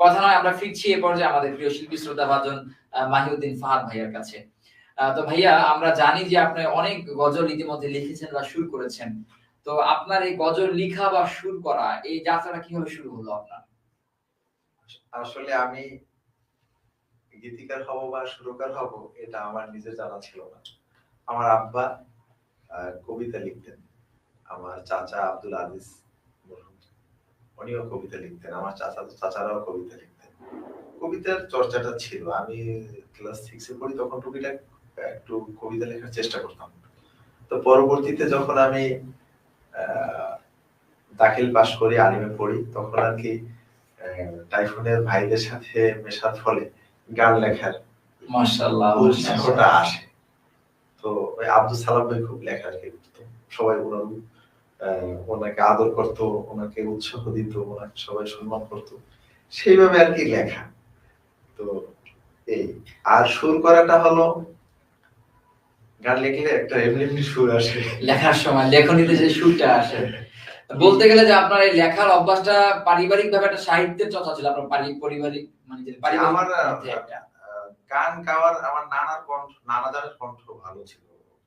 কথা নয়, আমরা ফিরছি এ পর্যায়ে আমাদের প্রিয় শিল্পী শ্রদ্ধা ভাজন মাহিউদ্দিন ফাহাদ ভাইয়ার কাছে। তো ভাইয়া, আমরা জানি যে আপনি অনেক গজল ইতিমধ্যে লিখেছেন বা সুর করেছেন। তো আপনার এই গজল লিখা বা সুর করা, এই যাত্রাটা কীভাবে শুরু হলো আপনার? আসলে আমি গীতিকার হব বা সুরকার হব, এটা আমার নিজের জানা ছিল না। আমার আব্বা কবিতা লিখতেন। আমার চাচা আব্দুল আজিজ উনিও কবিতা লিখতেন আমার চাচা চাচারাও কবিতা লিখতেন। কবিতার চর্চাটা ছিল। আমি ক্লাস সিক্সে পড়ি তখন টুকিটাক একটু কবিতা লেখার চেষ্টা করতাম। তো পরবর্তীতে যখন আমি দাখিল পাশ করি আলিমে পড়ি তখন আর কি টাইফুনের ভাইদের সাথে মেশার ফলে গান লেখার মাশাআল্লাহ উৎসাহটা আসে। তো ওই আব্দুল সালাম ভাই খুব লেখা আর কি সবাই ওনার ওনাকে আদর করতো ওনাকে উৎসাহ দিত ওনাকে সবাই সম্মান করতো। সেইভাবে আর কি লেখা। তো এই আর সুর করাটা হলো গান লিখলে একটা এমনি এমনি সুর আসে। লেখার সময় লেখনীতে যে সুরটা আসে। বলতে গেলে যে আপনার এই লেখার অভ্যাসটা পারিবারিক ভাবে একটা সাহিত্যের চর্চা ছিল আপনার পারি- পারিবারিক মানে যে আমার, গান গাওয়ার আমার নানার কণ্ঠ নানাদারের কণ্ঠ ভালো ছিল।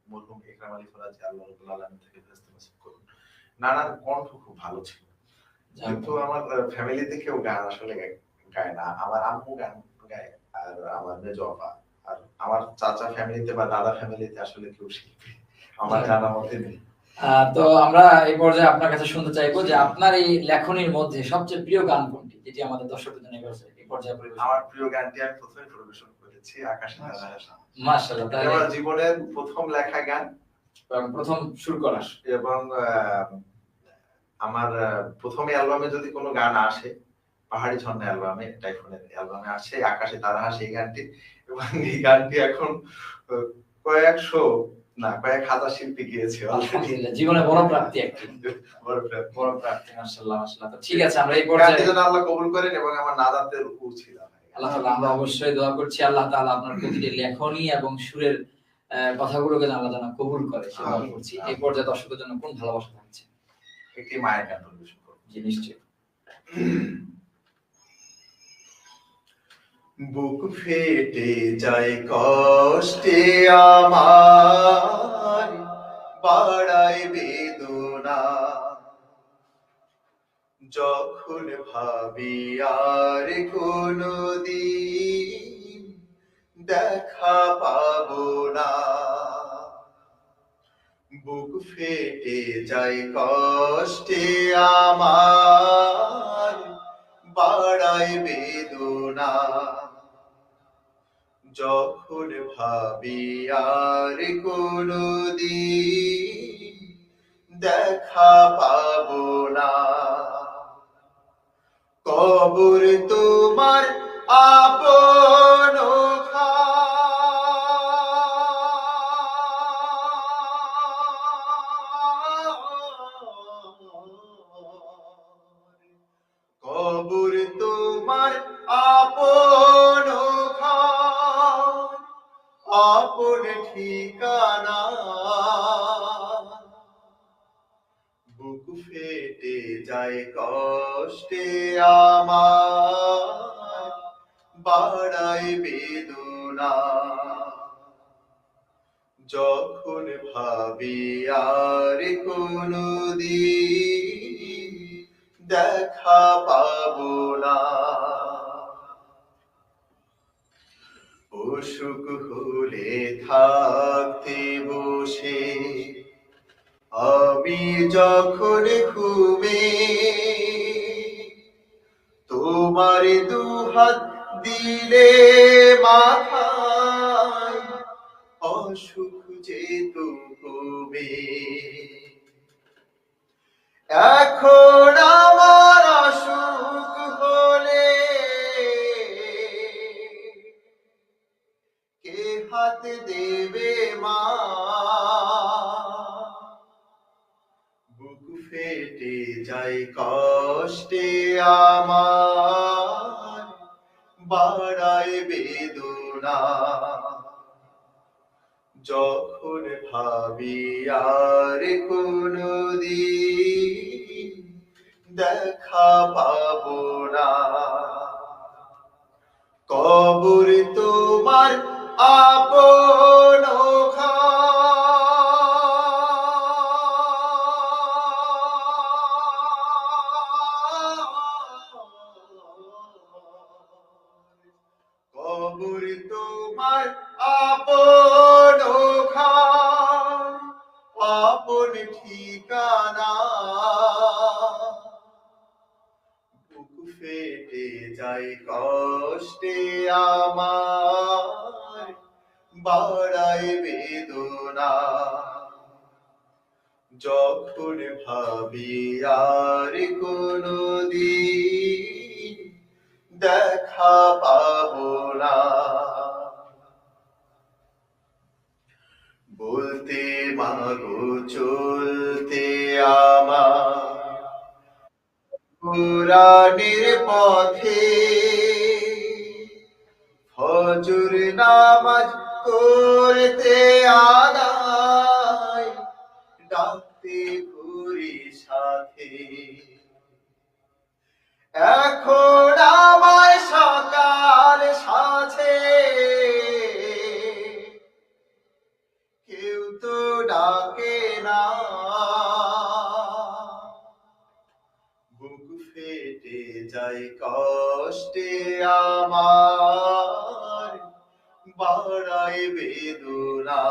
মরহুম ইকরাম আলী ফরাজি আল্লাহ রাব্বুল আলামিন থেকে ফেরেশতা নসিব করুন। নানার কণ্ঠ খুব ভালো ছিল। কিন্তু আমার ফ্যামিলিতে কেউ গান আসলে গায়- না। আমার আম্মু গান গায় আর আমার মেজ আপা আর আমার চাচা ফ্যামিলিতে বা দাদা ফ্যামিলিতে আসলে কেউ শিল্পী আমার জানা মতে নেই। তো আমরা এই পর্যায়ে আপনার কাছে শুনতে চাইব যে আপনার এই লেখনীর মধ্যে সবচেয়ে প্রিয় গান কোনটি যেটি আমাদের দর্শকদের জন্য এই পর্যায়ে- এই পর্যায়ে পরিবেশন। আমার প্রিয় গানটি আমি প্রথমে পরিবেশন করেছি আকাশ। মাশাআল্লাহ। তাহলে জীবনের প্রথম লেখা গান প্রথম শুরু করা এবং আমার প্রথম অ্যালবামে যদি কোনো গান আসে পাহাড়ি ঝর্ণা অ্যালবামে টাইফুনের অ্যালবামে আসে আকাশে তারা আসে এই গানটি এবং এই গানটি এখন কয়েকশো না কয়েক হাজার শিল্পী গিয়েছে জীবনে বড় প্রাপ্তি একটি। বড় প্রাপ্তি। বড় মাশাআল্লাহ। মাশাআল্লাহ ঠিক আছে আমরা এই পর্যায়ে যেন আল্লাহ কবুল করেন এবং আমার নাদাতের উচিত আল্লাহ তাআলা আমরা অবশ্যই দোয়া করছি আল্লাহ তাআলা আপনার প্রতিটি লেখনী এবং সুরের কথাগুলোকে আল্লাহ তাআলা কবুল করে করছি। এই পর্যায়ে দর্শকদের জন্য কোন ভালোবাসা থাকছে? একটি মায়ের গান পরিবেশন করব। জি বুক ফেটে যায় কষ্টে আমার বাড়ায় বেদনা। যখন ভাবি আর কোনো দিন দেখা পাবো না বুক ফেটে যায় কষ্টে আমার, বাড়ায় বেদনা। যখন ভাবি আর কোনো দিন দেখা পাবো না, কবর তোমার আপন আপন ঠিকানা? বুক ফেটে যায় কষ্টে আমার, বাড়ায় বেদনা। যখন ভাবি আর কোনো দেখা পাবো না অসুখ হলে থাকতে বসে। আমি যখন ঘুমে, তোমার দুহাত দিলে মাথায় অসুখ যেত কমে এখন হাত দেবে মা। বুক ফেটে যাই কষ্টে আমার, বাড়ায় বেদনা। যখন ভাবি আর কোনো দিন দেখা পাবো না, কবর তোমার আপন কবর তোমার আপন আপন ঠিকানা। বুক ফেটে যায় কষ্টে আমার। বাড়ায় বেদনা। যখন ভাবি আর কোনো দিন দেখা পাবো না। বলতে মাগো, চলতে আমার পুরাণের পথে ফজর নামাজ করতে আদায় ডাকতে ঘুরি সাথে। এখন আমায় সকাল সাথে কেউ তো ডাকে না। বুক ফেটে যায় কষ্টে আমার। বাড়ায় বেদনা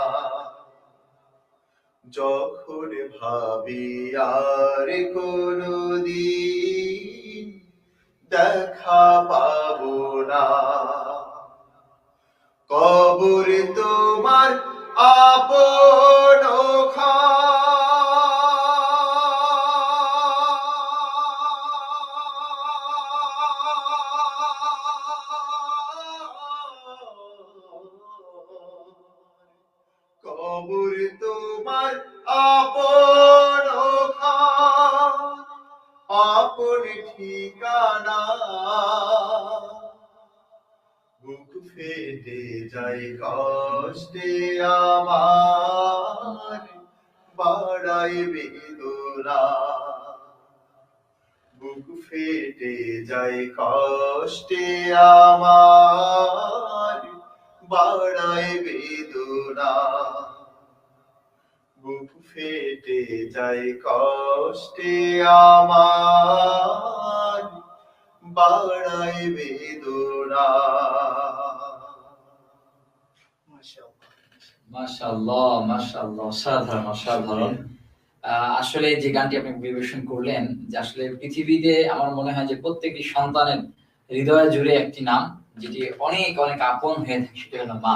যখন ভাবি আর কোনো দিন দেখা পাব না কবর তোমার আপন কবর তোমার আপন আপন ঠিকানা। বুক ফেটে যায় কষ্টে আমার বাড়াই বেদনা। বুক ফেটে যায় কষ্টে আমার বাড়াই বুক ফেটে যায় কষ্টে আমার বাড়াই বেদনা। মাশাআল্লাহ। অসাধারণ আসলে যে গানটি আপনি পরিবেশন করলেন, যে আসলে পৃথিবীতে আমার মনে হয় যে প্রত্যেকটি সন্তানের হৃদয় জুড়ে একটি নাম, যেটি অনেক অনেক আপন হয়ে থাকে, সেটি হলো মা।